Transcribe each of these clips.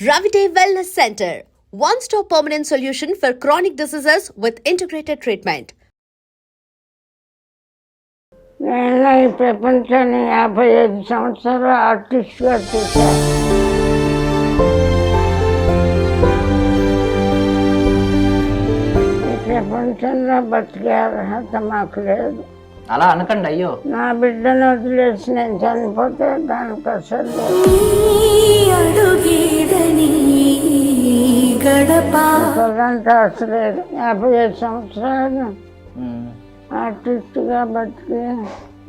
Ravite Wellness Center, one stop permanent solution for chronic diseases with integrated treatment. నేను ఈ ప్రపంచాన్ని యాభై ఐదు సంవత్సరాలు ఆర్టిస్ట్గా చూశాను ఈ ప్రపంచంలో బతికే అర్హత మాకు లేదు అలా అనకండి అయ్యో. నా బిడ్డను వదిలేసి నేను చనిపోతే దానికి అసలు లేదు. అడుగేదని గడప. అదంతా అసలు లేదు. యాభై ఐదు సంవత్సరాలు. ఆర్టిస్ట్గా బతికి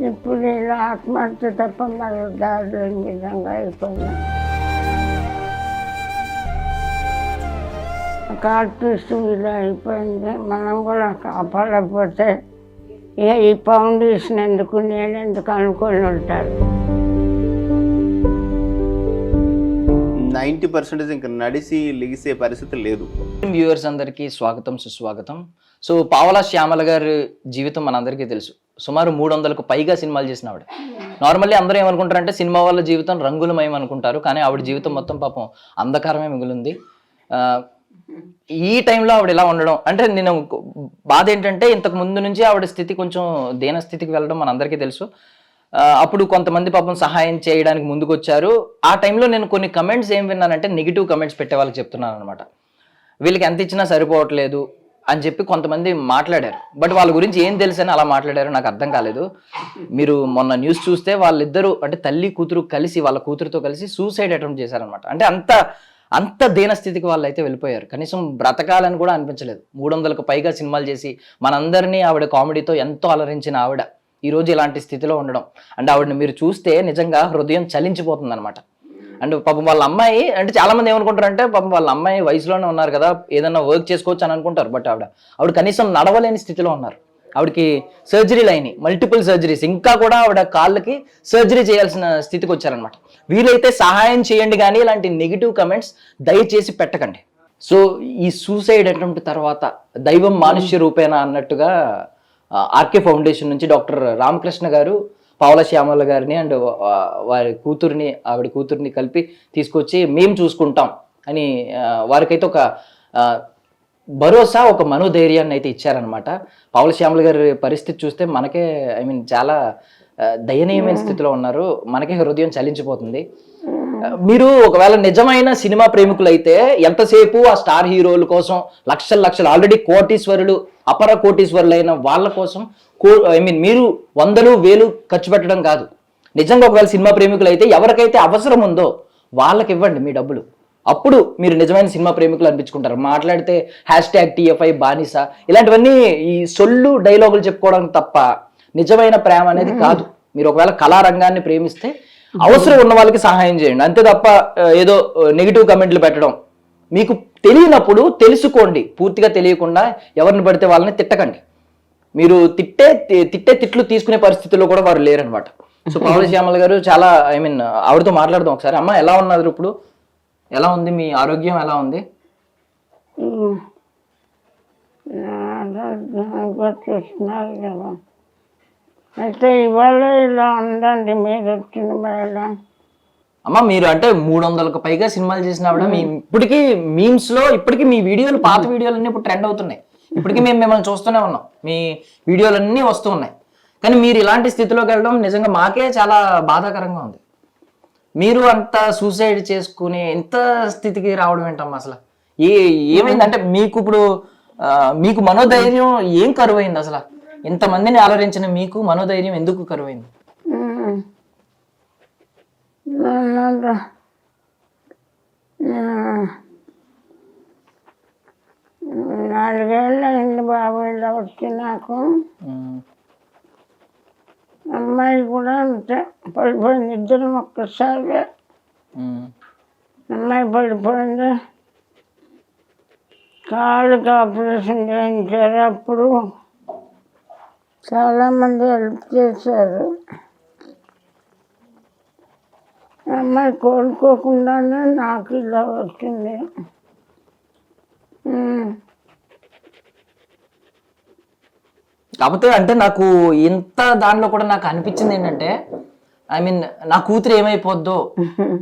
ఇప్పుడు ఇలా ఆత్మహత్య తప్ప మరో దారి విధంగా అయిపోయింది. ఒక ఆర్టిస్ట్ ఇలా అయిపోయింది. మనం కూడా కాపాడకపోతే ఈ ఫౌండేషన్ ఎందుకు నేను ఎందుకు అనుకొని ఉంటారు? నైంటీ పర్సెంటేజ్ ఇంకా నడిసి లిగిసే పరిస్థితి లేదు. వ్యూవర్స్ అందరికీ స్వాగతం సుస్వాగతం. సో పావలా శ్యామల గారి జీవితం మనందరికీ తెలుసు. సుమారు మూడు వందలకు పైగా సినిమాలు చేసిన ఆవిడ నార్మల్లీ అందరూ ఏమనుకుంటారంటే సినిమా వాళ్ళ జీవితం రంగులమయం అనుకుంటారు కానీ ఆవిడ జీవితం మొత్తం పాపం అంధకారమే మిగిలింది. ఆ, ఈ టైంలో ఆవిడ ఇలా ఉండడం అంటే నేను బాధ ఏంటంటే ఇంతకు ముందు నుంచి ఆవిడ స్థితి కొంచెం దీన స్థితికి వెళ్ళడం మనందరికీ తెలుసు. అప్పుడు కొంతమంది పాపం సహాయం చేయడానికి ముందుకు వచ్చారు ఆ టైంలో నేను కొన్ని కమెంట్స్ ఏం విన్నానంటే నెగిటివ్ కమెంట్స్ పెట్టే వాళ్ళకి చెప్తున్నాను అనమాట వీళ్ళకి ఎంత ఇచ్చినా సరిపోవట్లేదు అని చెప్పి కొంతమంది మాట్లాడారు. బట్ వాళ్ళ గురించి ఏం తెలుసని అలా మాట్లాడారు నాకు అర్థం కాలేదు. మీరు మొన్న న్యూస్ చూస్తే వాళ్ళిద్దరూ అంటే తల్లి కూతురు కలిసి వాళ్ళ కూతురుతో కలిసి సూసైడ్ అటెంప్ట్ చేశారనమాట అంటే అంత అంత దీనస్థితికి వాళ్ళు అయితే వెళ్ళిపోయారు. కనీసం బ్రతకాలని కూడా అనిపించలేదు. మూడు వందలకు పైగా సినిమాలు చేసి మనందరినీ ఆవిడ కామెడీతో ఎంతో అలరించిన ఆవిడ ఈ రోజు ఇలాంటి స్థితిలో ఉండడం. అండ్ ఆవిడని మీరు చూస్తే నిజంగా హృదయం చలించిపోతుంది అనమాట అండ్ పాపం వాళ్ళ అమ్మాయి అంటే చాలా మంది పాపం వాళ్ళ అమ్మాయి వయసులోనే ఉన్నారు కదా ఏదన్నా వర్క్ చేసుకోవచ్చు అని అనుకుంటారు. బట్ ఆవిడ ఆవిడ కనీసం నడవలేని స్థితిలో ఉన్నారు. ఆవిడకి సర్జరీలు అయినాయి మల్టిపుల్ సర్జరీస్ ఇంకా కూడా ఆవిడ కాళ్ళకి సర్జరీ చేయాల్సిన స్థితికి వచ్చారనమాట వీలైతే సహాయం చేయండి కానీ ఇలాంటి నెగిటివ్ కమెంట్స్ దయచేసి పెట్టకండి. సో ఈ సూసైడ్ అటెంప్ట్ తర్వాత దైవం మానుష్య రూపేణ అన్నట్టుగా ఆర్కే ఫౌండేషన్ నుంచి డాక్టర్ రామకృష్ణ గారు పావుల శ్యామల గారిని అండ్ వారి కూతుర్ని ఆవిడ కూతుర్ని కలిపి తీసుకొచ్చి మేము చూసుకుంటాం అని వారికైతే ఒక భరోసా ఒక మనోధైర్యాన్ని అయితే ఇచ్చారనమాట పావుల శ్యామల గారి పరిస్థితి చూస్తే మనకే ఐ మీన్ చాలా దయనీయమైన స్థితిలో ఉన్నారు. మనకే హృదయం చలించిపోతుంది. మీరు ఒకవేళ నిజమైన సినిమా ప్రేమికులు అయితే ఎంతసేపు ఆ స్టార్ హీరోల కోసం లక్షల లక్షలు ఆల్రెడీ కోటీశ్వరులు అపర కోటీశ్వరులైన వాళ్ళ కోసం ఐ మీన్ మీరు వందలు వేలు ఖర్చు పెట్టడం కాదు. నిజంగా ఒకవేళ సినిమా ప్రేమికులు అయితే ఎవరికైతే అవసరం ఉందో వాళ్ళకి ఇవ్వండి మీ డబ్బులు. అప్పుడు మీరు నిజమైన సినిమా ప్రేమికులు అనిపించుకుంటారు. మాట్లాడితే హ్యాష్ ట్యాగ్ టీఎఫ్ఐ బానిస. ఇలాంటివన్నీ ఈ సొల్లు డైలాగులు చెప్పుకోవడం తప్ప నిజమైన ప్రేమ అనేది కాదు. మీరు ఒకవేళ కళారంగాన్ని ప్రేమిస్తే అవసరం ఉన్న వాళ్ళకి సహాయం చేయండి. అంతే తప్ప ఏదో నెగిటివ్ కమెంట్లు పెట్టడం. మీకు తెలియనప్పుడు తెలుసుకోండి. పూర్తిగా తెలియకుండా ఎవరిని పడితే వాళ్ళని తిట్టకండి. మీరు తిట్టే తిట్టే తిట్లు తీసుకునే పరిస్థితుల్లో కూడా వారు లేరనమాట సో పవన్ శ్యామల గారు చాలా ఐ మీన్ ఆవిడతో మాట్లాడదాం ఒకసారి. అమ్మ ఎలా ఉన్నారు ఇప్పుడు? ఎలా ఉంది? మీ ఆరోగ్యం ఎలా ఉంది? కదా. అయితే ఇవాళ ఇలా ఉండండి మీరు వచ్చిన వేళ. అమ్మ మీరు అంటే మూడు వందలకు పైగా సినిమాలు చేసిన ఆవిడ. మీ ఇప్పటికీ మీమ్స్లో ఇప్పటికీ మీ వీడియోలు పాత వీడియోలన్నీ ఇప్పుడు ట్రెండ్ అవుతున్నాయి. ఇప్పటికీ మేము మిమ్మల్ని చూస్తూనే ఉన్నాం. మీ వీడియోలన్నీ వస్తూ ఉన్నాయి. కానీ మీరు ఇలాంటి స్థితిలోకి వెళ్ళడం నిజంగా మాకే చాలా బాధాకరంగా ఉంది. మీరు అంత సూసైడ్ చేసుకుని ఎంత స్థితికి రావడం ఏంటమ్మా అసలు? ఏ ఏమైంది అంటే మీకు ఇప్పుడు మీకు మనోధైర్యం ఏం కరువైంది అసలు? ఇంతమందిని ఆలోచించిన మీకు మనోధైర్యం ఎందుకు కరువైంది. నాలుగేళ్ళు బాబు ఇలా వచ్చి నాకు. అమ్మాయి కూడా అంతే. పడిపోయింది. ఇద్దరం ఒక్కసారి అమ్మాయి పడిపోయింది. కాళ్ళకి ఆపరేషన్ చేయించారు. అప్పుడు చాలామంది హెల్ప్ చేశారు. అమ్మాయి కోలుకోకుండానే నాకు ఇలా వచ్చింది ఉమ్. కాకపోతే అంటే నాకు ఇంత దానిలో కూడా నాకు అనిపించింది ఏంటంటే ఐ మీన్ నా కూతురు ఏమైపోద్దో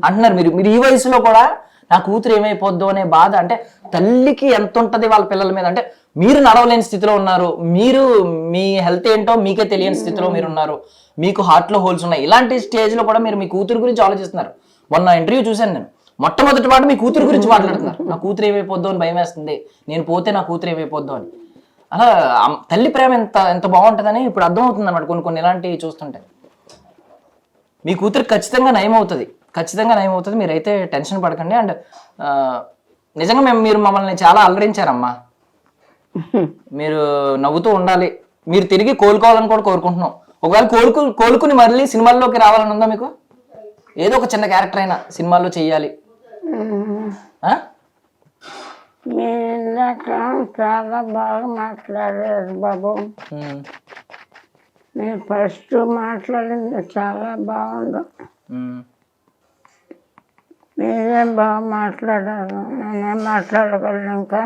అంటున్నారు మీరు. మీరు ఈ వయసులో కూడా నా కూతురు ఏమైపోద్దో అనే బాధ అంటే తల్లికి ఎంత ఉంటది వాళ్ళ పిల్లల మీద? అంటే మీరు నడవలేని స్థితిలో ఉన్నారు మీరు మీ హెల్త్ ఏంటో మీకే తెలియని స్థితిలో మీరు ఉన్నారు మీకు హార్ట్లో హోల్స్ ఉన్నాయి. ఇలాంటి స్టేజ్లో కూడా మీరు మీ కూతురు గురించి ఆలోచిస్తున్నారు. మొన్న ఇంటర్వ్యూ చూశాను నేను. మొట్టమొదటి మాట మీ కూతురు గురించి మాట్లాడుతున్నారు. నా కూతురు ఏమైపోద్దో అని భయం వేస్తుంది. నేను పోతే నా కూతురు ఏమైపోద్దో అని. అలా తల్లి ప్రేమ ఎంత ఎంత బాగుంటుందని ఇప్పుడు అర్థమవుతుంది అనమాట కొన్ని కొన్ని ఇలాంటివి చూస్తుంటే. మీ కూతురు ఖచ్చితంగా నయం అవుతుంది ఖచ్చితంగా నయం అవుతుంది మీరైతే టెన్షన్ పడకండి. అండ్ నిజంగా మేము మీరు మమ్మల్ని చాలా అలరించారమ్మా. మీరు నవ్వుతూ ఉండాలి. మీరు తిరిగి కోలుకోవాలని కూడా కోరుకుంటున్నాం. ఒకవేళ కోలుకు కోలుకుని మళ్ళీ సినిమాల్లోకి రావాలని ఉందా మీకు? ఏదో ఒక చిన్న క్యారెక్టర్ అయినా సినిమాల్లో చెయ్యాలి. ఇందాక చాలా బాగా మాట్లాడారు బాబు మీరు ఫస్ట్ మాట్లాడింది చాలా బాగుంది. మీరేం బాగా మాట్లాడారు నేనేం మాట్లాడగలను ఇంకా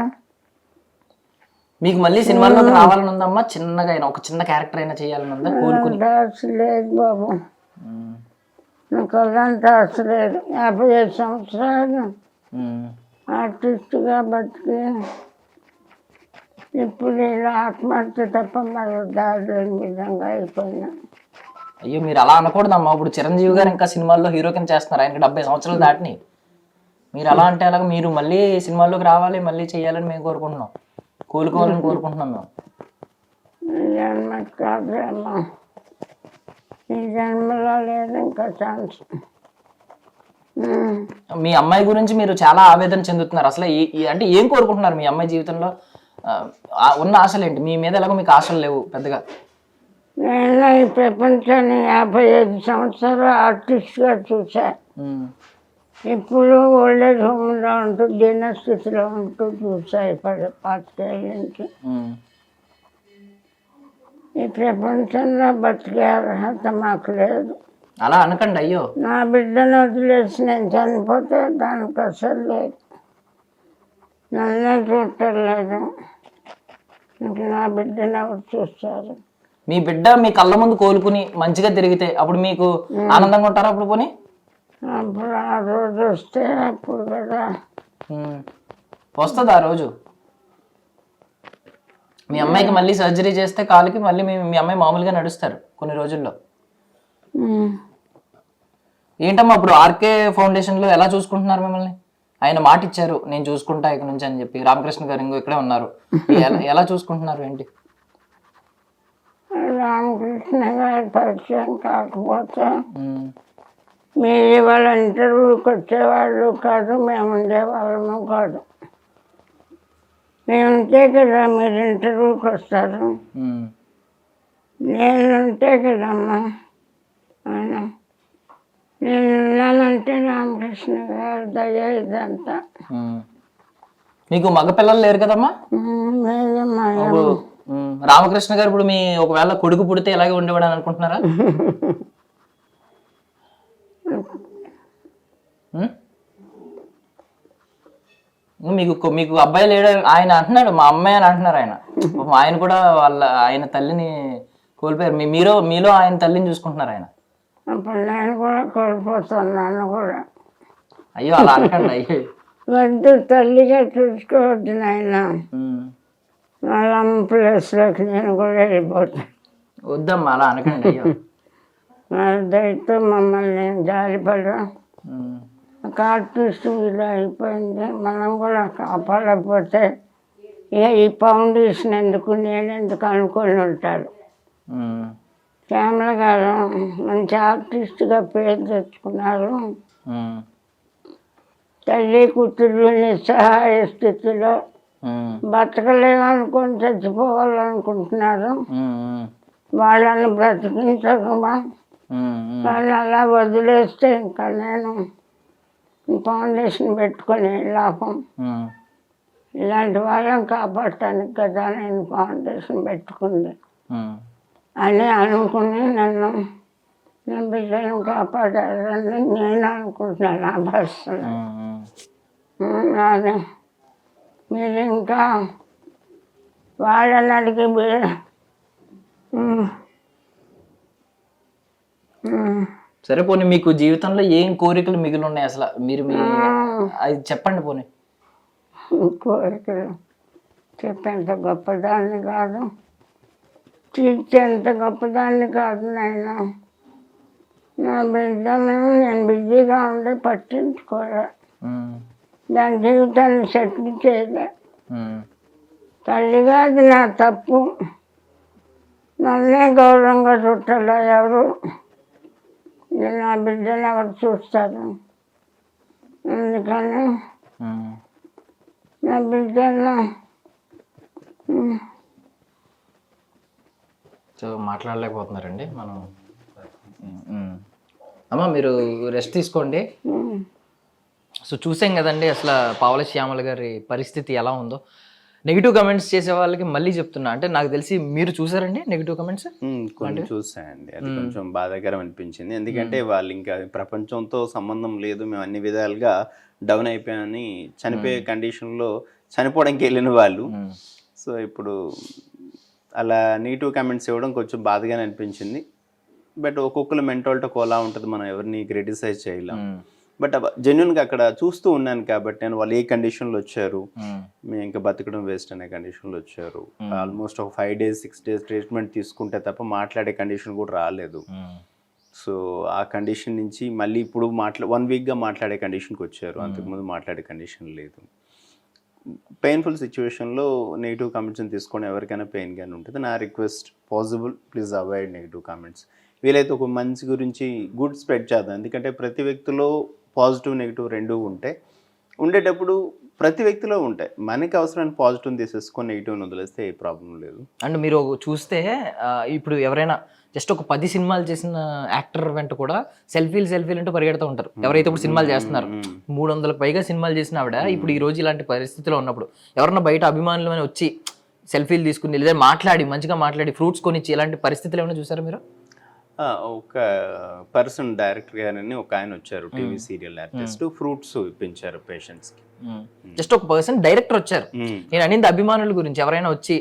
మీకు మళ్ళీ సినిమాల్లోకి రావాలని ఉందమ్మా? చిన్నగా అయినా ఒక చిన్న క్యారెక్టర్ అయినా చేయాలని ఉందా కోలుకుని. ఆశ లేదు బాబు. నాకు అలాంటి ఆశ లేదు. యాభై ఐదు సంవత్సరాలు. ఉమ్. ఆర్టిస్ట్గా బతికి ఇప్పుడు ఇలా ఆత్మహత్య తప్ప మరో దారి లేని విధంగా అయిపోయినా. అయ్యో మీరు అలా అనకూడదమ్మా. ఇప్పుడు చిరంజీవి గారు ఇంకా సినిమాల్లో హీరో కింద చేస్తున్నారు. ఆయనకి డెబ్బై సంవత్సరాలు దాటినాయి మీరు అలా అంటే అలాగ మీరు మళ్ళీ సినిమాల్లోకి రావాలి మళ్ళీ చేయాలని మేము కోరుకుంటున్నాం. కోలుకోవాలని కోరుకుంటున్నాం మేము. ఈ జన్మ కాదేమో ఈ జన్మలో లేదు ఇంకా ఛాన్స్. మీ అమ్మాయి గురించి మీరు చాలా ఆవేదన చెందుతున్నారు. అసలు అంటే ఏం కోరుకుంటున్నారు మీ అమ్మాయి జీవితంలో? ఉన్న ఆశలు ఏంటి? మీ మీద ఎలాగో మీకు ఆశలు లేవు పెద్దగా. నేను ఈ ప్రపంచాన్ని యాభై ఐదు సంవత్సరాలు ఆర్టిస్ట్గా చూసా ఇప్పుడు ఓల్డేజ్ హోమ్లో ఉంటూ దీనస్థితిలో ఉంటూ చూసా ఇప్పుడు పాతికేళ్ళ నుంచి. ఉమ్, ఈ ప్రపంచంలో బతికే అర్హత మాకు లేదు. అలా అనకండి అయ్యో. నా బిడ్డను వదిలేసి నేను చనిపోతే దానికి అసలు లేదు. నన్నే చూడలేదు ఇంక నా బిడ్డను ఎవరు చూస్తారు? మీ బిడ్డ మీ కళ్ళ ముందు కోలుకుని మంచిగా తిరిగితే అప్పుడు మీకు ఆనందంగా ఉంటారా అప్పుడు పోనీ? అప్పుడు ఆ రోజు వస్తే అప్పుడు కదా. వస్తుంది ఆ రోజు? మీ అమ్మాయికి మళ్ళీ సర్జరీ చేస్తే కాలుకి మళ్ళీ మీ మీ అమ్మాయి మామూలుగా నడుస్తారు కొన్ని రోజుల్లో. ఏంటమ్మా ఇప్పుడు ఆర్కే ఫౌండేషన్లో ఎలా చూసుకుంటున్నారు మిమ్మల్ని? ఆయన మాట ఇచ్చారు నేను చూసుకుంటా ఇక నుంచి అని చెప్పి. రామకృష్ణ గారు ఇంకో ఇక్కడే ఉన్నారు. ఎలా ఎలా చూసుకుంటున్నారు ఏంటి? రామకృష్ణ గారి పరిచయం కాకపోతే మీరు ఇవాళ ఇంటర్వ్యూకి వచ్చేవాళ్ళు కాదు మేము ఉండేవాళ్ళము కాదు. మేము ఉంటే కదా మీరు ఇంటర్వ్యూకి వస్తారు. ఉమ్, నేను ఉంటే కదమ్మా. నేను ఉన్నానంటే రామకృష్ణ గారు దయ ఇదంతా. మీకు మగపిల్లలు లేరు కదమ్మా? ఉమ్, లేదమ్మా ఇప్పుడు ఉమ్, రామకృష్ణ గారు ఇప్పుడు మీ ఒకవేళ కొడుకు పుడితే ఇలాగే ఉండేవాడు అని అనుకుంటున్నారా? ఉమ్? మీకు కొ- మీకు అబ్బాయి లేడు ఆయన అంటున్నాడు మా అమ్మాయి అని అంటున్నారు ఆయన. పాపం ఆయన కూడా వాళ్ళ ఆయన తల్లిని కోల్పోయారు. మీ మీరు మీలో ఆయన తల్లిని చూసుకుంటున్నారు ఆయన. అప్పుడు నేను కూడా కోల్పోతున్నాను కూడా. అయ్యో అలా అనకండి అయ్యో. వద్దు తల్లిగా చూసుకోవద్దు నాయన. వాళ్ళ ప్లేస్లోకి నేను కూడా వెళ్ళిపోతాను వద్దమ్మా అలా అనకండి అయ్యో. వాళ్ళ దయతో మమ్మల్ని. ఒక ఆర్టిస్ట్ ఇలా అయిపోయింది. మనం కూడా కాపాడకపోతే ఈ ఫౌండేషన్ ఎందుకు నేను ఎందుకు అనుకొని ఉంటారు. శ్యామల గారు మంచి ఆర్టిస్ట్గా పేరు తెచ్చుకున్నారు. తల్లి కూతురు నిస్సహాయ స్థితిలో. బతకలేమనుకొని చచ్చిపోవాలనుకుంటున్నారు. వాళ్ళని. ఉమ్. వాళ్ళని అలా వదిలేస్తే ఇంకా నేను ఫౌండేషన్ పెట్టుకొని లాభం. ఇలాంటి వాళ్ళని కాపాడటానికి కదా నేను ఫౌండేషన్ పెట్టుకుంది. అని అనుకుని నన్ను నా బిడ్డను కాపాడారని నేను అనుకుంటున్నాను ఉమ్. ఉమ్. అది మీరు ఇంకా వాళ్ళని అడిగి. సరే పోనీ మీకు జీవితంలో ఏం కోరికలు మిగిలి ఉన్నాయి అసలు మీరు మీ ఆ, అది చెప్పండి పోనీ కోరికలు చెప్పేంత గొప్పదాన్ని కాదు తీర్చేంత గొప్పదాన్ని కాదు నాయన. నా బిడ్డను నేను బిజీగా ఉండి పట్టించుకోలే. ఉమ్, దాని జీవితాన్ని సెటిల్ చేయలే. తల్లిగా అది నా తప్పు. నన్నే గౌరవంగా చుట్టాల ఎవరు? ఇది నా బిడ్డను ఎవరు చూస్తారు? అందుకని. నా బిడ్డను సో మాట్లాడలేకపోతున్నారండి. మనం. అమ్మ మీరు రెస్ట్ తీసుకోండి. సో చూసాం కదండి అసలు పావల శ్యామల గారి పరిస్థితి ఎలా ఉందో. నెగిటివ్ కమెంట్స్ చేసే వాళ్ళకి మళ్ళీ చెప్తున్నా. అంటే నాకు తెలిసి మీరు చూసారండి నెగిటివ్ కమెంట్స్ కొన్ని చూసాయండి అది కొంచెం బాధాకరం అనిపించింది. ఎందుకంటే వాళ్ళు ఇంకా ప్రపంచంతో సంబంధం లేదు. మేము అన్ని విధాలుగా డౌన్ అయిపోయామని చనిపోయే కండిషన్లో చనిపోవడానికి వెళ్ళిన వాళ్ళు. సో ఇప్పుడు అలా నెగిటివ్ కామెంట్స్ ఇవ్వడం కొంచెం బాధగానే అనిపించింది. బట్ ఒక్కొక్కరు మెంటాలిటీ ఒకలా ఉంటుంది మనం ఎవరిని క్రిటిసైజ్ చేయలేం. బట్ జెన్యున్గా అక్కడ చూస్తూ ఉన్నాను కాబట్టి నేను వాళ్ళు ఏ కండిషన్లో వచ్చారు మేము ఇంకా బతకడం వేస్ట్ అనే కండిషన్లో వచ్చారు. ఆల్మోస్ట్ ఒక five days six days treatment తీసుకుంటే తప్ప మాట్లాడే కండిషన్ కూడా రాలేదు. సో ఆ కండిషన్ నుంచి మళ్ళీ ఇప్పుడు మాట్లా వన్ వీక్గా మాట్లాడే కండిషన్కి వచ్చారు. అంతకుముందు మాట్లాడే కండిషన్ లేదు. పెయిన్ఫుల్ సిచ్యువేషన్లో నెగిటివ్ కామెంట్స్ని తీసుకొని ఎవరికైనా పెయిన్ కానీ ఉంటుంది నా request possible please avoid negative comments వీలైతే ఒక మంచి గురించి గుడ్ స్ప్రెడ్ చేద్దాం. ఎందుకంటే ప్రతి వ్యక్తిలో పాజిటివ్ నెగిటివ్ రెండు ఉంటాయి ఉండేటప్పుడు ప్రతి వ్యక్తిలో ఉంటాయి. మనకి అవసరమైన పాజిటివ్ తీసేసుకొని నెగిటివ్ని వదిలేస్తే ఏ ప్రాబ్లం లేదు. అండ్ మీరు చూస్తే ఇప్పుడు ఎవరైనా జస్ట్ ఒక పది సినిమాలు చేసిన యాక్టర్ వెంట కూడా సెల్ఫీలు సెల్ఫీలు అంటూ పరిగెడుతూ ఉంటారు. ఎవరైతే ఇప్పుడు సినిమాలు చేస్తున్నారు. మూడు వందలకు పైగా సినిమాలు చేసిన ఆవిడ ఇప్పుడు ఈ రోజు ఇలాంటి పరిస్థితిలో ఉన్నప్పుడు ఎవరన్నా బయట అభిమానులు అని వచ్చి సెల్ఫీలు తీసుకుని లేదా మాట్లాడి మంచిగా మాట్లాడి ఫ్రూట్స్ కొనిచ్చి ఇలాంటి పరిస్థితులు ఏమైనా చూసారా మీరు? ఒక పర్సన్ డైరెక్టర్ గారని ఒక ఆయన వచ్చారు టీవీ సీరియల్ ఆర్టిస్ట్ ఫ్రూట్స్ ఇప్పించారు పేషెంట్స్కి జస్ట్ ఒక పర్సన్ డైరెక్టర్ వచ్చారు. నేను అనింది అభిమానుల గురించి ఎవరైనా వచ్చి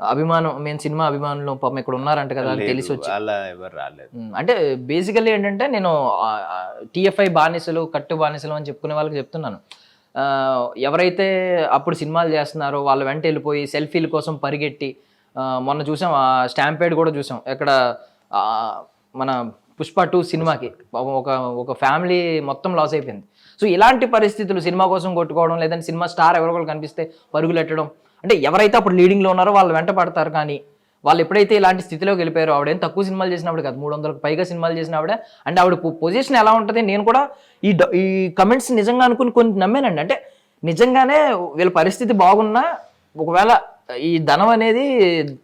అభిమానం మేము సినిమా అభిమానులు పాపం ఇక్కడ ఉన్నారంట కదా అని తెలిసి వచ్చి. అలా ఎవరు రాలేదు. అంటే బేసికల్లీ ఏంటంటే నేను టీఎఫ్ఐ బానిసలు కట్టు బానిసలు అని చెప్పుకునే వాళ్ళకి చెప్తున్నాను. ఆ, ఎవరైతే అప్పుడు సినిమాలు చేస్తున్నారో వాళ్ళ వెంట వెళ్ళిపోయి సెల్ఫీల కోసం పరిగెట్టి ఆ, మొన్న చూసాం స్టాంపేడ్ కూడా చూసాం. ఎక్కడ ఆ, మన పుష్ప టూ సినిమాకి ఒక ఒక ఫ్యామిలీ మొత్తం లాస్ అయిపోయింది. సో ఇలాంటి పరిస్థితులు సినిమా కోసం కొట్టుకోవడం లేదంటే సినిమా స్టార్ ఎవరో ఒకరు కనిపిస్తే పరుగులు ఎట్టడం అంటే ఎవరైతే అప్పుడు లీడింగ్లో ఉన్నారో వాళ్ళు వెంట పడతారు కానీ వాళ్ళు ఎప్పుడైతే ఇలాంటి స్థితిలోకి వెళ్ళిపోయారో ఆవిడేం తక్కువ సినిమాలు చేసినప్పుడు కాదు మూడు వందలకు పైగా సినిమాలు చేసిన ఆవిడ. అంటే ఆవిడ పొజిషన్ ఎలా ఉంటుంది నేను కూడా ఈ ఈ కమెంట్స్ నిజంగా అనుకుని కొన్ని నమ్మానండి. అంటే నిజంగానే వీళ్ళ పరిస్థితి బాగున్నా ఒకవేళ ఈ ధనం అనేది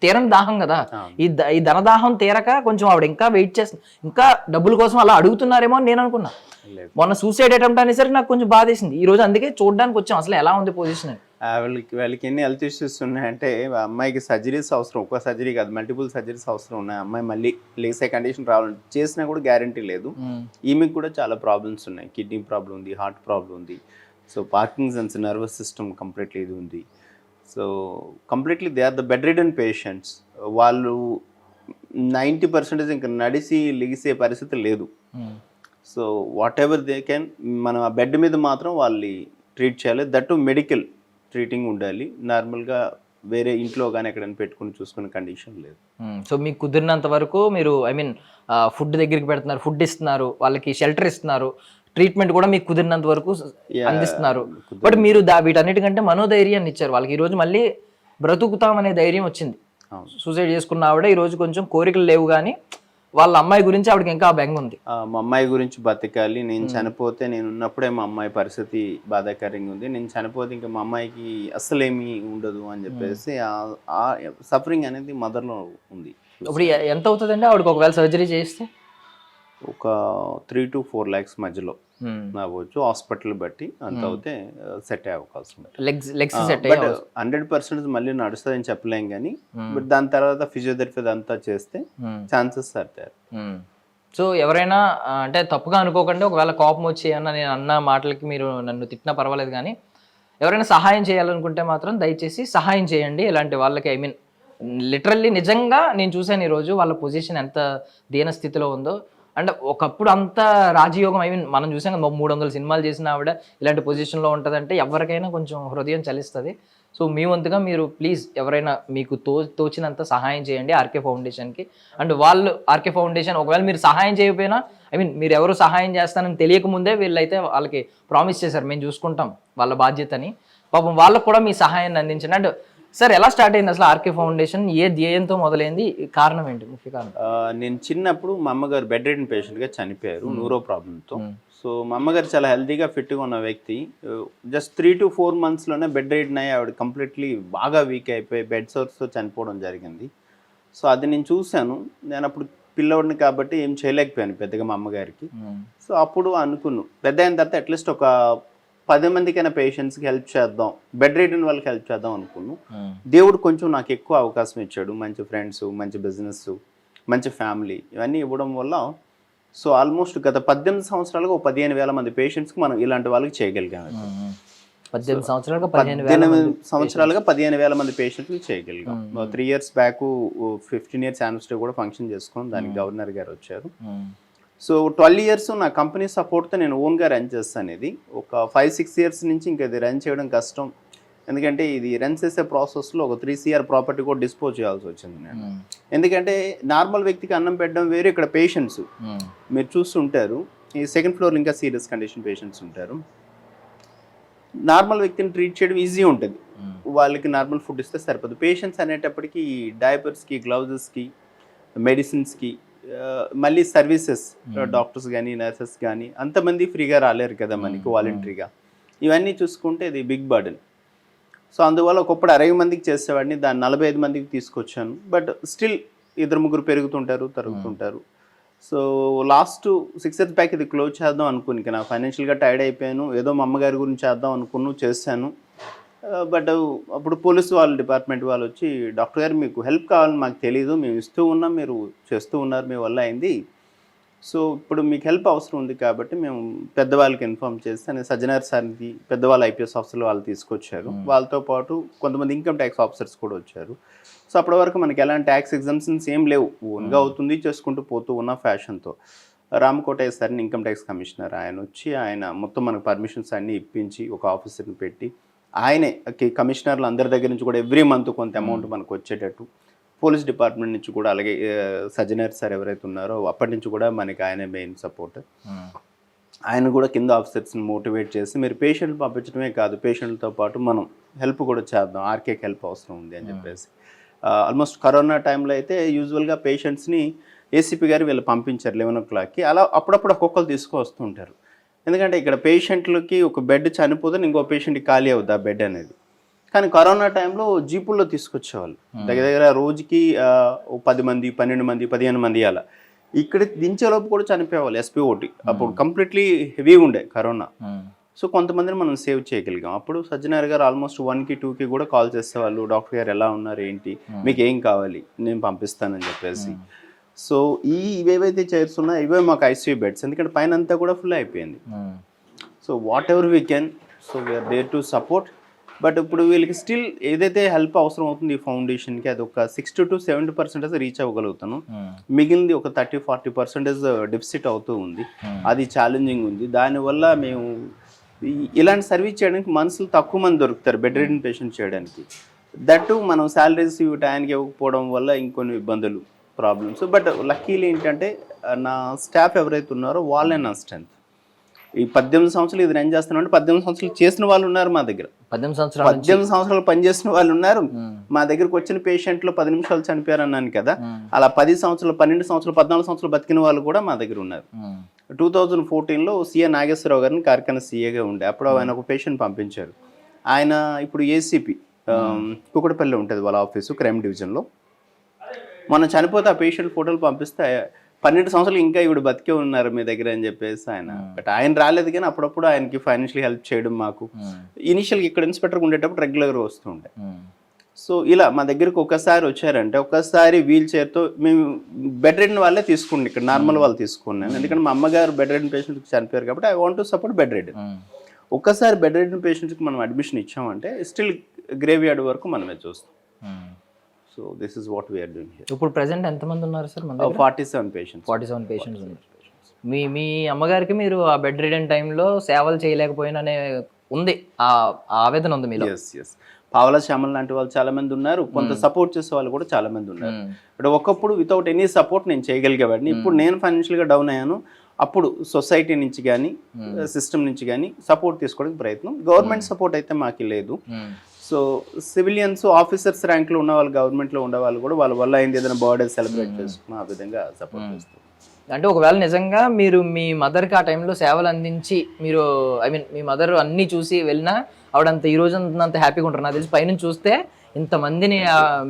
తీరని దాహం కదా. ఈ ఈ ధనదాహం తీరక కొంచెం ఆవిడ ఇంకా వెయిట్ చేస్తుంది ఇంకా డబ్బుల కోసం అలా అడుగుతున్నారేమో అని నేను అనుకున్నా. మొన్న సూసైడ్ అటెంప్ట్ అనేసరికి నాకు కొంచెం బాధేసింది. ఈ రోజు అందుకే చూడడానికి వచ్చాం. అసలు ఎలా ఉంది పొజిషన్ అని. వాళ్ళకి వాళ్ళకి ఎన్ని హెల్త్ ఇష్యూస్ ఉన్నాయంటే అమ్మాయికి సర్జరీస్ అవసరం ఒక సర్జరీ కాదు మల్టిపుల్ సర్జరీస్ అవసరం ఉన్నాయి. అమ్మాయి మళ్ళీ లేసే కండిషన్ రావాలంటే చేసినా కూడా గ్యారంటీ లేదు. ఈమెకి కూడా చాలా ప్రాబ్లమ్స్ ఉన్నాయి. కిడ్నీ ప్రాబ్లం ఉంది హార్ట్ ప్రాబ్లం ఉంది. So Parkinson's nervous system completely ఇది ఉంది. So completely they are the bedridden patients వాళ్ళు నైంటీ పర్సెంటేజ్ ఇంకా నడిచి లెగిసే పరిస్థితి లేదు. So whatever they can మనం ఆ బెడ్ మీద మాత్రం వాళ్ళని ట్రీట్ చేయాలి. దట్ మెడికల్ ట్రీటింగ్ ఉండాలి. నార్మల్గా వేరే ఇంట్లో కానీ ఎక్కడైనా పెట్టుకుని చూసుకునే కండిషన్ లేదు. సో మీకు కుదిరినంత వరకు మీరు ఐ మీన్ ఫుడ్ దగ్గరికి పెడుతున్నారు ఫుడ్ ఇస్తున్నారు వాళ్ళకి షెల్టర్ ఇస్తున్నారు ట్రీట్మెంట్ కూడా మీకు కుదిరినంత వరకు అందిస్తున్నారు. బట్ మీరు దా వీటన్నిటికంటే మనోధైర్యాన్ని ఇచ్చారు. వాళ్ళకి ఈ రోజు మళ్ళీ బ్రతుకుతాం అనే ధైర్యం వచ్చింది. సూసైడ్ చేసుకున్న ఆవిడ ఈ రోజు కొంచెం కోరికలు లేవు కానీ వాళ్ళ అమ్మాయి గురించి ఆవిడకి ఇంకా బెంగ ఉంది. మా అమ్మాయి గురించి బతకాలి. నేను చనిపోతే నేను ఉన్నప్పుడే మా అమ్మాయి పరిస్థితి బాధాకరంగా ఉంది. నేను చనిపోతే ఇంకా మా అమ్మాయికి అస్సలు ఏమీ ఉండదు అని చెప్పేసి ఆ- సఫరింగ్ అనేది మదర్లో ఉంది. ఇప్పుడు ఎంత అవుతుందండి ఆవిడకి ఒకవేళ సర్జరీ చేస్తే ఒక త్రీ టు ఫోర్ ల్యాక్స్ మధ్యలో. అవ్వచ్చు హాస్పిటల్ బట్టి అంత అవుతే సెట్ అయ్యే అవకాశం బట్ హండ్రెడ్ పర్సెంట్ మళ్ళీ నడుస్తుందని చెప్పలేం కానీ బట్ దాని తర్వాత ఫిజియోథెరపీ అంతా చేస్తే ఛాన్సెస్ దేర్ సో ఎవరైనా అంటే తప్పుగా అనుకోకండి ఒకవేళ కోపం వచ్చి ఏమన్నా నేను అన్న మాటలకి మీరు నన్ను తిట్టినా పర్వాలేదు కానీ ఎవరైనా సహాయం చేయాలనుకుంటే మాత్రం దయచేసి సహాయం చేయండి. ఇలాంటి వాళ్ళకి ఐ మీన్ లిటరల్లీ నిజంగా నేను చూశాను ఈరోజు వాళ్ళ పొజిషన్ ఎంత దీన స్థితిలో ఉందో. అండ్ ఒకప్పుడు అంత రాజయోగం ఐ మీన్ మనం చూసాం కదా మూడు వందల సినిమాలు చేసిన ఆవిడ ఇలాంటి పొజిషన్లో ఉంటుందంటే ఎవరికైనా కొంచెం హృదయం చలిస్తుంది. సో మీ వంతుగా మీరు ప్లీజ్ ఎవరైనా మీకు తో తోచినంత సహాయం చేయండి ఆర్కే ఫౌండేషన్కి. అండ్ వాళ్ళు ఆర్కే ఫౌండేషన్ ఒకవేళ మీరు సహాయం చేయకపోయినా ఐ మీన్ మీరు ఎవరు సహాయం చేస్తానని తెలియక ముందే వీళ్ళైతే వాళ్ళకి ప్రామిస్ చేశారు. మేము చూసుకుంటాం వాళ్ళ బాధ్యతని. పాపం వాళ్ళకు కూడా మీ సహాయాన్ని అందించండి. అండ్ సార్ ఎలా స్టార్ట్ అయింది అసలు ఆర్కే ఫౌండేషన్? ఏ ధ్యేయంతో మొదలైంది? కారణం ఏంటి? ముఖ్య కారణం? నేను చిన్నప్పుడు మా అమ్మగారు బెడ్ రిడన్ పేషెంట్గా చనిపోయారు న్యూరో ప్రాబ్లంతో సో మా అమ్మగారు చాలా హెల్తీగా ఫిట్గా ఉన్న వ్యక్తి. జస్ట్ త్రీ టు ఫోర్ మంత్స్లోనే బెడ్ రిడన్ అయ్యి ఆవిడ కంప్లీట్లీ బాగా వీక్ అయిపోయి బెడ్ సోర్స్తో చనిపోవడం జరిగింది. సో అది నేను చూశాను. నేను అప్పుడు పిల్లోడిని కాబట్టి ఏం చేయలేకపోయాను పెద్దగా మా అమ్మగారికి. సో అప్పుడు అనుకున్నాను. పెద్ద అయిన తర్వాత అట్లీస్ట్ ఒక పది మందికైనా పేషెంట్స్కి హెల్ప్ చేద్దాం. బెడ్ రిడన్ వాళ్ళకి హెల్ప్ చేద్దాం అనుకున్నాను దేవుడు కొంచెం నాకు ఎక్కువ అవకాశం ఇచ్చాడు. మంచి ఫ్రెండ్స్ మంచి బిజినెస్ మంచి ఫ్యామిలీ ఇవన్నీ ఇవ్వడం వల్ల సో ఆల్మోస్ట్ గత పద్దెనిమిది సంవత్సరాలుగా ఒక పదిహేను వేల మంది పేషెంట్స్కి మనం ఇలాంటి వాళ్ళకి చేయగలిగాం పద్దెనిమిది సంవత్సరాలుగా పదిహేను వేల పద్దెనిమిది మంది సంవత్సరాలుగా పదిహేను వేల మంది పేషెంట్కి చేయగలిగాం. Three years back fifteen years anniversary కూడా ఫంక్షన్ చేసుకున్నాం దానికి గవర్నర్ గారు వచ్చారు. సో ట్వెల్వ్ ఇయర్స్ నా కంపెనీ సపోర్ట్తో నేను ఓన్గా రన్ చేస్తాను ఇది. ఒక ఫైవ్ సిక్స్ ఇయర్స్ నుంచి ఇంకా ఇది రన్ చేయడం కష్టం. ఎందుకంటే ఇది రన్ చేసే ప్రాసెస్లో ఒక త్రీ సిఆర్ ప్రాపర్టీ కూడా డిస్పోజ్ చేయాల్సి వచ్చింది నేను. ఉమ్, ఎందుకంటే నార్మల్ వ్యక్తికి అన్నం పెట్టడం వేరు ఇక్కడ పేషెంట్స్. ఉమ్, మీరు చూస్తుంటారు ఈ సెకండ్ ఫ్లోర్ ఇంకా సీరియస్ కండిషన్ పేషెంట్స్ ఉంటారు. నార్మల్ వ్యక్తిని ట్రీట్ చేయడం ఈజీ ఉంటుంది. ఉమ్, వాళ్ళకి నార్మల్ ఫుడ్ ఇస్తే సరిపోదు. పేషెంట్స్ అనేటప్పటికి డైపర్స్కి గ్లౌజెస్కి మెడిసిన్స్కి మళ్ళీ సర్వీసెస్ డాక్టర్స్ కానీ నర్సెస్ కానీ అంతమంది ఫ్రీగా రాలేరు కదా మనకి వాలంటరీగా. ఇవన్నీ చూసుకుంటే ఇది బిగ్ బర్డెన్. సో అందువల్ల ఒకప్పుడు అరవై మందికి చేసేవాడిని దాన్ని నలభై ఐదు మందికి తీసుకొచ్చాను. బట్ స్టిల్ ఇద్దరు ముగ్గురు పెరుగుతుంటారు తరుగుతుంటారు. So last six years back ఇది క్లోజ్ చేద్దాం అనుకుని ఇక నా ఫైనాన్షియల్గా టైర్డ్ అయిపోయాను. ఏదో మా అమ్మగారి గురించి చేద్దాం అనుకున్నాను చేశాను. బట్ అప్పుడు పోలీసు వాళ్ళ డిపార్ట్మెంట్ వాళ్ళు వచ్చి డాక్టర్ గారు మీకు హెల్ప్ కావాలని మాకు తెలియదు మేము ఇస్తూ ఉన్నాం మీరు చేస్తూ ఉన్నారు మీ వల్ల అయింది. సో ఇప్పుడు మీకు హెల్ప్ అవసరం ఉంది కాబట్టి మేము పెద్దవాళ్ళకి ఇన్ఫామ్ చేస్తే సజ్జనార్ సార్కి పెద్దవాళ్ళు ఐపీఎస్ ఆఫీసర్లు వాళ్ళు తీసుకొచ్చారు. వాళ్ళతో పాటు కొంతమంది ఇన్కమ్ ట్యాక్స్ ఆఫీసర్స్ కూడా వచ్చారు. సో అప్పటి వరకు మనకి ఎలాంటి ట్యాక్స్ ఎగ్జామ్షన్స్ ఏం లేవు. ఓన్గా అవుతుంది చేసుకుంటూ పోతూ ఉన్న ఫ్యాషన్తో. రామకోటయ్య సార్ని ఇన్కమ్ ట్యాక్స్ కమిషనర్ ఆయన వచ్చి ఆయన మొత్తం మనకు పర్మిషన్స్ అన్నీ ఇప్పించి ఒక ఆఫీసర్ని పెట్టి ఆయనే కమిషనర్లు అందరి దగ్గర నుంచి కూడా ఎవ్రీ మంత్ కొంత అమౌంట్ మనకు వచ్చేటట్టు. పోలీస్ డిపార్ట్మెంట్ నుంచి కూడా అలాగే సజ్జనర్ సార్ ఎవరైతే ఉన్నారో అప్పటి నుంచి కూడా మనకి ఆయన మెయిన్ సపోర్ట్. ఆయన కూడా కింద ఆఫీసర్స్ని మోటివేట్ చేసి మీరు పేషెంట్లు పంపించడమే కాదు పేషెంట్లతో పాటు మనం హెల్ప్ కూడా చేద్దాం ఆర్కేకి హెల్ప్ అవసరం ఉంది అని చెప్పేసి. ఆల్మోస్ట్ కరోనా టైంలో అయితే యూజువల్గా పేషెంట్స్ని ఏసీపీ గారు వీళ్ళు పంపించారు లెవెన్ ఓ క్లాక్కి. అలా అప్పుడప్పుడు ఒక్కొక్కరు తీసుకొస్తుంటారు ఎందుకంటే ఇక్కడ పేషెంట్లకి ఒక బెడ్ చనిపోతే ఇంకో పేషెంట్కి ఖాళీ అవుద్ది ఆ బెడ్ అనేది. కానీ కరోనా టైంలో జీపుల్లో తీసుకొచ్చేవాళ్ళు. దగ్గర దగ్గర రోజుకి పది మంది పన్నెండు మంది పదిహేను మంది అలా. ఇక్కడ దించేలోపు కూడా చనిపోయేవాళ్ళు ఎస్పీ ఒకటి అప్పుడు కంప్లీట్లీ హెవీ ఉండే కరోనా. సో కొంతమందిని మనం సేవ్ చేయగలిగాం. అప్పుడు సజ్జనార్ గారు ఆల్మోస్ట్ వన్కి టూకి కూడా కాల్ చేసేవాళ్ళు. డాక్టర్ గారు ఎలా ఉన్నారు ఏంటి? మీకు ఏం కావాలి? నేను పంపిస్తానని చెప్పేసి. సో ఈ ఇవేవైతే చైర్స్ ఉన్నాయో ఇవే మాకు ఐసీయూ బెడ్స్. ఎందుకంటే పైన అంతా కూడా ఫుల్ అయిపోయింది. So whatever we can so we are there to support but ఇప్పుడు వీళ్ళకి స్టిల్ ఏదైతే హెల్ప్ అవసరం అవుతుంది ఈ ఫౌండేషన్కి అది ఒక sixty to seventy percentage reach అవ్వగలుగుతాను. మిగిలింది ఒక థర్టీ ఫార్టీ పర్సెంటేజ్ డెఫిసిట్ అవుతూ ఉంది. అది ఛాలెంజింగ్ ఉంది. దానివల్ల మేము ఇలాంటి సర్వీస్ చేయడానికి మనుషులు తక్కువ మంది దొరుకుతారు బెడ్ రిడన్ పేషెంట్ చేయడానికి. దట్టు మనం శాలరీస్ టైంకి ఇవ్వకపోవడం వల్ల ఇంకొన్ని ఇబ్బందులు. ప్రాబ్లమ్స్ బట్ లక్కీలు ఏంటంటే ఆ, నా స్టాఫ్ ఎవరైతే ఉన్నారో వాళ్ళే నా స్ట్రెంత్ ఈ పద్దెనిమిది సంవత్సరాలు ఇది రన్ చేస్తున్నామంటే పద్దెనిమిది సంవత్సరాలు చేసిన వాళ్ళు ఉన్నారు మా దగ్గర. పద్దెనిమిది సంవత్సరాల పద్దెనిమిది సంవత్సరాలు పనిచేసిన వాళ్ళు ఉన్నారు. మా దగ్గరకు వచ్చిన పేషెంట్లు పది నిమిషాలు చనిపోయారు అన్నాను కదా. అలా పది సంవత్సరాలు పన్నెండు సంవత్సరాలు పద్నాలుగు సంవత్సరాలు బతికిన వాళ్ళు కూడా మా దగ్గర ఉన్నారు. టూ థౌజండ్ ఫోర్టీన్లో సీఏ నాగేశ్వరరావు గారిని కార్ఖాన సీఏగా ఉండే. అప్పుడు ఆయన ఒక పేషెంట్ పంపించారు. ఆయన ఇప్పుడు ఏసీపీ కుకటపల్లి ఉంటుంది వాళ్ళ ఆఫీసు క్రైమ్ డివిజన్లో మొన్న చనిపోతే ఆ పేషెంట్ ఫోటోలు పంపిస్తే పన్నెండు సంవత్సరాలు ఇంకా ఇవిడు బతికే ఉన్నారు మీ దగ్గర అని చెప్పేసి ఆయన. బట్ ఆయన రాలేదు కానీ అప్పుడప్పుడు ఆయనకి ఫైనాన్షియల్ హెల్ప్ చేయడం మాకు. ఇనిషియల్గా ఇక్కడ ఇన్స్పెక్టర్గా ఉండేటప్పుడు రెగ్యులర్గా వస్తుండే సో ఇలా మా దగ్గరకు ఒకసారి వచ్చారంటే ఒకసారి వీల్ చైర్తో మేము బెడ్ రెడ్ వాళ్ళే తీసుకుండి ఇక్కడ నార్మల్ వాళ్ళు తీసుకున్నాను ఎందుకంటే మా అమ్మగారు బెడ్ రెడ్ పేషెంట్కి చనిపోయారు కాబట్టి I want to support bedrid um. ఒక్కసారి బెడ్ రెడ్ పేషెంట్కి మనం అడ్మిషన్ ఇచ్చామంటే స్టిల్ గ్రేవ్ యార్డ్ వరకు మనమే చూస్తాం. So this is what we are doing here ఇప్పుడు ప్రెసెంట్ ఎంతమంది ఉన్నారు సార్ మన forty seven patients forty seven patients ఉన్నారు. మీ మీ అమ్మగారికి మీరు ఆ బెడ్ రిడెన్ టైంలో సేవలు చేయలేకపోయిననే ఉంది. ఆ ఆవేదన ఉంది మీలో? ఎస్ ఎస్ పావల శ్యామల్ లాంటి వాళ్ళు చాలా మంది ఉన్నారు. కొంత సపోర్ట్ చేసే వాళ్ళు కూడా చాలా మంది ఉన్నారు. మ్మ్. అంటే ఒకప్పుడు వితౌట్ ఎనీ సపోర్ట్ నేను చేయగలిగేవాడిని. ఇప్పుడు నేను ఫైనాన్షియల్గా డౌన్ అయ్యాను. అప్పుడు సొసైటీ నుంచి కానీ సిస్టమ్ నుంచి కానీ సపోర్ట్ తీసుకోవడానికి ప్రయత్నం. గవర్నమెంట్ సపోర్ట్ అయితే మాకు లేదు. సో సివిలియన్స్ ఆఫీసర్స్ ర్యాంక్లో ఉన్న వాళ్ళు గవర్నమెంట్లో ఉండే వాళ్ళు కూడా వాళ్ళ వల్ల అయింది ఏదైనా బర్త్డే సెలబ్రేట్ చేసుకుని ఆ విధంగా సపోర్ట్ చేస్తారు అంటే ఒకవేళ నిజంగా మీరు మీ మదర్కి ఆ టైంలో సేవలు అందించి మీరు ఐ మీన్ మీ మదర్ అన్నీ చూసి వెళ్ళినా ఆవిడ అంత ఈ రోజు అంత హ్యాపీగా ఉంటారు. నాకు తెలిసి పైనుంచి చూస్తే ఇంతమందిని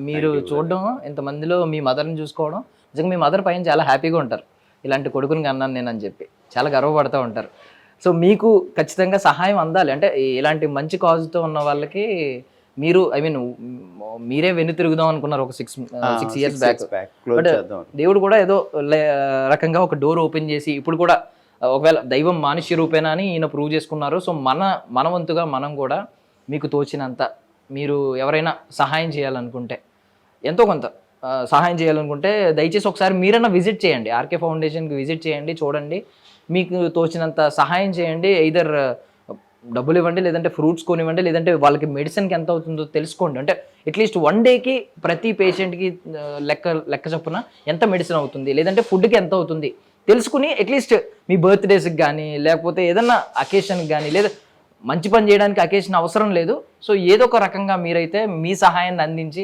మీరు చూడడం ఇంతమందిలో మీ మదర్ని చూసుకోవడం నిజంగా మీ మదర్ పైన చాలా హ్యాపీగా ఉంటారు. ఇలాంటి కొడుకుని కన్నాను నేను అని చెప్పి. చాలా గర్వపడుతూ ఉంటారు. సో మీకు ఖచ్చితంగా సహాయం అందాలి. అంటే ఇలాంటి మంచి కాజ్తో ఉన్న వాళ్ళకి మీరు ఐ మీన్ మీరే వెన్ను తిరుగుదాం అనుకున్నారు ఒక సిక్స్ సిక్స్ ఇయర్స్ బ్యాక్ చేద్దాం. దేవుడు కూడా ఏదో రకంగా ఒక డోర్ ఓపెన్ చేసి ఇప్పుడు కూడా ఒకవేళ దైవం మానుష్య రూపేనా అని ఈయన ప్రూవ్ చేసుకున్నారు. సో మన మన వంతుగా మనం కూడా మీకు తోచినంత మీరు ఎవరైనా సహాయం చేయాలనుకుంటే ఎంతో కొంత సహాయం చేయాలనుకుంటే దయచేసి ఒకసారి మీరైనా విజిట్ చేయండి. ఆర్కే ఫౌండేషన్కి విజిట్ చేయండి చూడండి. మీకు తోచినంత సహాయం చేయండి. ఇదర్ డబ్బులు ఇవ్వండి లేదంటే ఫ్రూట్స్ కొనివ్వండి లేదంటే వాళ్ళకి మెడిసిన్కి ఎంత అవుతుందో తెలుసుకోండి. అంటే అట్లీస్ట్ వన్ డేకి ప్రతి పేషెంట్కి లెక్క లెక్క చొప్పున ఎంత మెడిసిన్ అవుతుంది లేదంటే ఫుడ్కి ఎంత అవుతుంది తెలుసుకుని అట్లీస్ట్ మీ బర్త్డేస్కి కానీ లేకపోతే ఏదన్నా అకేషన్కి కానీ లేదా మంచి పని చేయడానికి అకేషన్ అవసరం లేదు. సో ఏదో ఒక రకంగా మీరైతే మీ సహాయాన్ని అందించి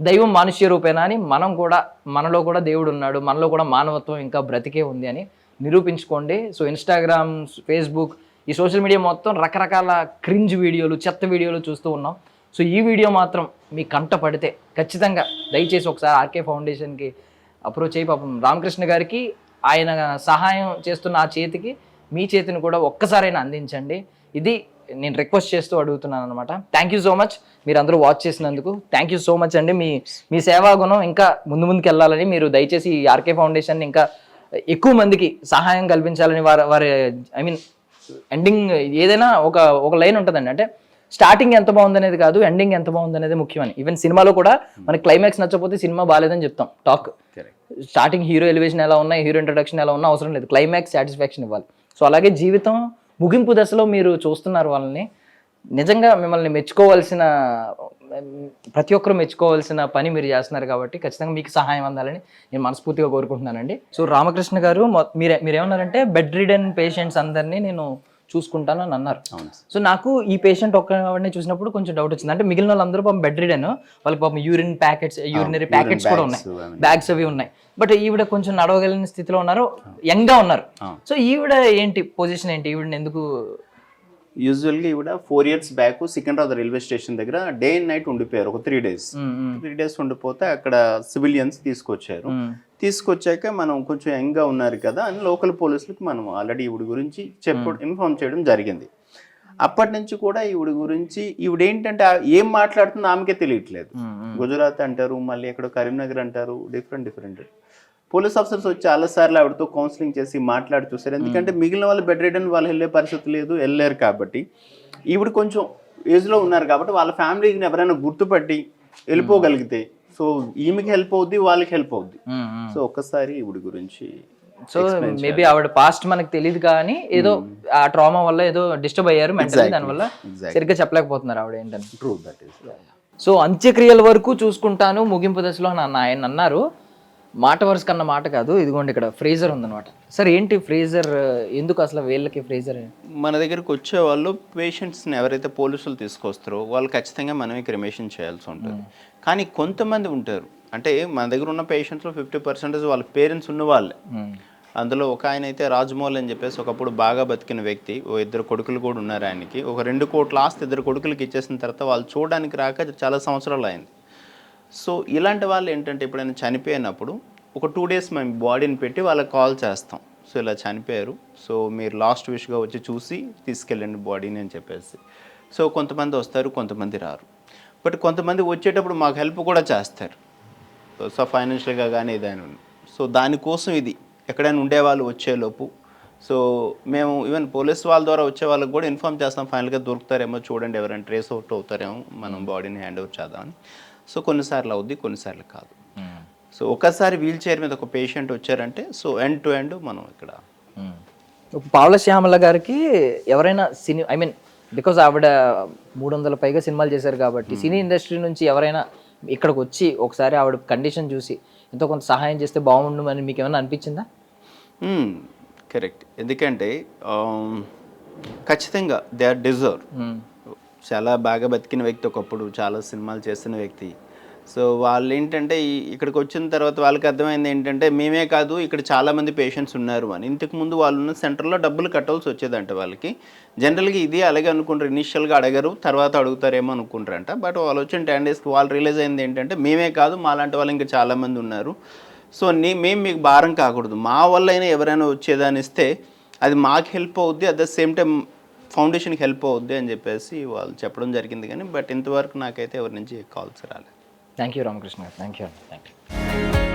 దైవం మానుష్య రూపేనా అని మనం కూడా మనలో కూడా దేవుడు ఉన్నాడు మనలో కూడా మానవత్వం ఇంకా బ్రతికే ఉంది అని నిరూపించుకోండి. సో ఇన్స్టాగ్రామ్ ఫేస్బుక్ ఈ సోషల్ మీడియా మొత్తం రకరకాల క్రింజ్ వీడియోలు చెత్త వీడియోలు చూస్తూ ఉన్నాం. సో ఈ వీడియో మాత్రం మీ కంట పడితే ఖచ్చితంగా దయచేసి ఒకసారి ఆర్కే ఫౌండేషన్కి అప్రోచ్ అయ్యి పాపం రామకృష్ణ గారికి ఆయన సహాయం చేస్తున్న ఆ చేతికి మీ చేతిని కూడా ఒక్కసారైనా అందించండి. ఇది నేను రిక్వెస్ట్ చేస్తూ అడుగుతున్నాను అనమాట థ్యాంక్ యూ సో మచ్ మీరు అందరూ వాచ్ చేసినందుకు. థ్యాంక్ యూ సో మచ్ అండి. మీ మీ సేవా గుణం ఇంకా ముందు ముందుకు వెళ్ళాలని మీరు దయచేసి ఈ ఆర్కే ఫౌండేషన్ ఇంకా ఎక్కువ మందికి సహాయం కల్పించాలని వారి వారి ఐ మీన్ ఎండింగ్ ఏదైనా ఒక ఒక లైన్ ఉంటుందండి. అంటే స్టార్టింగ్ ఎంత బాగుంది అనేది కాదు ఎండింగ్ ఎంత బాగుంది అనేది ముఖ్యమని. ఈవెన్ సినిమాలో కూడా మనకి క్లైమాక్స్ నచ్చకపోతే సినిమా బాగాలేదని చెప్తాం. టాక్ స్టార్టింగ్ హీరో ఎలివేషన్ ఎలా ఉన్నా హీరో ఇంట్రడక్షన్ ఎలా ఉన్నా అవసరం లేదు. క్లైమాక్స్ సాటిస్ఫాక్షన్ ఇవ్వాలి. సో అలాగే జీవితం ముగింపు దశలో మీరు చూస్తున్నారు వాళ్ళని. నిజంగా మిమ్మల్ని మెచ్చుకోవాల్సిన ప్రతి ఒక్కరు మెచ్చుకోవాల్సిన పని మీరు చేస్తున్నారు కాబట్టి ఖచ్చితంగా మీకు సహాయం అందాలని నేను మనస్ఫూర్తిగా కోరుకుంటున్నానండి. సో రామకృష్ణ గారు మొ- మీరే మీరేమన్నారంటే బెడ్ రిడెన్ పేషెంట్స్ అందరినీ నేను చూసుకుంటాను అని అన్నారు సో నాకు ఈ పేషెంట్ ఒక్కడిని చూసినప్పుడు కొంచెం డౌట్ వచ్చింది. అంటే మిగిలిన వాళ్ళందరూ పాపం బెడ్ రిడెన్ వాళ్ళకి పాపం యూరిన్ ప్యాకెట్స్ యూరినరీ ప్యాకెట్స్ కూడా ఉన్నాయి. బ్యాగ్స్ అవి ఉన్నాయి. బట్ ఈవిడ కొంచెం నడవగలిగిన స్థితిలో ఉన్నారు. యంగ్గా ఉన్నారు. సో ఈవిడ ఏంటి పొజిషన్ ఏంటి? ఈవిడ ఎందుకు యూజువల్గా ఇవిడ four years back Secunderabad railway station దగ్గర డే అండ్ నైట్ ఉండిపోయారు ఒక త్రీ డేస్. త్రీ డేస్ ఉండిపోతే అక్కడ సివిలియన్స్ తీసుకొచ్చారు. తీసుకొచ్చాక మనం కొంచెం యంగ్గా ఉన్నారు కదా అని లోకల్ పోలీసులకు మనం ఆల్రెడీ ఈవిడ గురించి చెప్ప ఇన్ఫార్మ్ చేయడం జరిగింది. అప్పటి నుంచి కూడా ఈవిడ గురించి ఈవిడ ఏంటంటే ఏం మాట్లాడుతుందో ఆమెకే తెలియట్లేదు. గుజరాత్ అంటారు మళ్ళీ ఎక్కడో కరీంనగర్ అంటారు డిఫరెంట్ డిఫరెంట్. పోలీస్ ఆఫీసర్స్ వచ్చి చాలాసార్లు ఆవిడతో కౌన్సిలింగ్ చేసి మాట్లాడి చూసారు ఎందుకంటే మిగిలిన వాళ్ళు బెడ్ రిడన్ వాళ్ళు వెళ్ళే పరిస్థితి లేదు వెళ్ళలేరు కాబట్టి ఈవిడ కొంచెం ఏజ్లో ఉన్నారు కాబట్టి వాళ్ళ ఫ్యామిలీని ఎవరైనా గుర్తుపట్టి వెళ్ళిపోగలిగితే. సో ఈమెకి హెల్ప్ అవుద్ది వాళ్ళకి హెల్ప్ అవుద్ది. సో ఒక్కసారి ఈవిడ గురించి సో మేబీ ఆవిడ పాస్ట్ మనకు తెలియదు కానీ ఏదో ఆ ట్రామా వల్ల ఏదో డిస్టర్బ్ అయ్యారు మెంటల్. దానివల్ల. సరిగ్గా చెప్పలేకపోతున్నారు ఆవిడ ఏంటని. ట్రూ దట్ ఈస్ సో అంత్యక్రియల వరకు చూసుకుంటాను ముగింపు దశలో నన్ను ఆయన అన్నారు. మాట వరుస కన్న మాట కాదు. ఇదిగోండి ఇక్కడ ఫ్రీజర్ ఉందన్నమాట. సార్ ఏంటి ఫ్రీజర్? ఎందుకు అసలు వీళ్ళకి ఫ్రీజర్? మన దగ్గరికి వచ్చే వాళ్ళు పేషెంట్స్ని ఎవరైతే పోలీసులు తీసుకొస్తారో వాళ్ళు ఖచ్చితంగా మనమే క్రిమేషన్ చేయాల్సి ఉంటుంది. కానీ కొంతమంది ఉంటారు. అంటే మన దగ్గర ఉన్న పేషెంట్స్లో ఫిఫ్టీ పర్సెంటేజ్ వాళ్ళ పేరెంట్స్ ఉన్న వాళ్ళే అందులో ఒక ఆయన అయితే రాజమౌళి అని చెప్పేసి ఒకప్పుడు బాగా బతికిన వ్యక్తి ఓ ఇద్దరు కొడుకులు కూడా ఉన్నారు ఆయనకి. ఒక రెండు కోట్ల ఆస్తి ఇద్దరు కొడుకులకి ఇచ్చేసిన తర్వాత వాళ్ళు చూడడానికి రాక చాలా సంవత్సరాలు అయింది. సో ఇలాంటి వాళ్ళు ఏంటంటే ఎప్పుడైనా చనిపోయినప్పుడు ఒక టూ డేస్ మేము బాడీని పెట్టి వాళ్ళకి కాల్ చేస్తాం. సో ఇలా చనిపోయారు. సో మీరు లాస్ట్ విష్గా వచ్చి చూసి తీసుకెళ్ళండి బాడీని అని చెప్పేసి. సో కొంతమంది వస్తారు కొంతమంది రారు. బట్ కొంతమంది వచ్చేటప్పుడు మాకు హెల్ప్ కూడా చేస్తారు. సో ఫైనాన్షియల్గా కానీ ఏదైనా సో దానికోసం ఇది. ఎక్కడైనా ఉండేవాళ్ళు వచ్చేలోపు. సో మేము ఈవెన్ పోలీస్ వాళ్ళ ద్వారా వచ్చే వాళ్ళకి కూడా ఇన్ఫామ్ చేస్తాం. ఫైనల్గా దొరుకుతారేమో చూడండి. ఎవరైనా ట్రేస్ అవుట్ అవుతారేమో మనం బాడీని హ్యాండ్ ఓవర్ చేద్దామని. సో కొన్నిసార్లు అవుద్ది కొన్నిసార్లు కాదు. సో ఒకసారి వీల్ చైర్ మీద ఒక పేషెంట్ వచ్చారంటే సో ఎండ్ టు ఎండ్ మనం ఇక్కడ పావుల శ్యామల గారికి ఎవరైనా సినీ ఐ మీన్ బికాజ్ ఆవిడ మూడు వందల పైగా సినిమాలు చేశారు కాబట్టి సినీ ఇండస్ట్రీ నుంచి ఎవరైనా ఇక్కడికి వచ్చి ఒకసారి ఆవిడ కండిషన్ చూసి ఎంతో కొంత సహాయం చేస్తే బాగుండు అని మీకు ఏమైనా అనిపించిందా? కరెక్ట్ ఎందుకంటే ఖచ్చితంగా దే ఆర్ డిజర్వ్. చాలా బాగా బతికిన వ్యక్తి ఒకప్పుడు చాలా సినిమాలు చేసిన వ్యక్తి. సో వాళ్ళు ఏంటంటే ఇక్కడికి వచ్చిన తర్వాత వాళ్ళకి అర్థమైంది ఏంటంటే మేమే కాదు ఇక్కడ చాలామంది పేషెంట్స్ ఉన్నారు అని. ఇంతకుముందు వాళ్ళు ఉన్న సెంటర్లో డబ్బులు కట్టాల్సి వచ్చేదంట వాళ్ళకి. జనరల్గా ఇది అలాగే అనుకుంటారు. ఇనిషియల్గా అడగరు తర్వాత అడుగుతారేమో అనుకుంటారంట. బట్ వాళ్ళు వచ్చిన టెన్ డేస్కి వాళ్ళు రియలైజ్ అయింది ఏంటంటే మేమే కాదు మాలాంటి వాళ్ళు ఇంకా చాలామంది ఉన్నారు. సో నీ మేము మీకు భారం కాకూడదు. మా వల్ల అయినా ఎవరైనా వచ్చేదాన్ని ఇస్తే అది మాకు హెల్ప్ అవుద్ది. అట్ ద సేమ్ టైం ఫౌండేషన్కి హెల్ప్ అవుద్ది అని చెప్పేసి వాళ్ళు చెప్పడం జరిగింది కానీ బట్ ఇంతవరకు నాకైతే ఎవరి నుంచి కాల్స్ రాలేదు. థ్యాంక్ యూ రామకృష్ణ గారు. Thank you thank you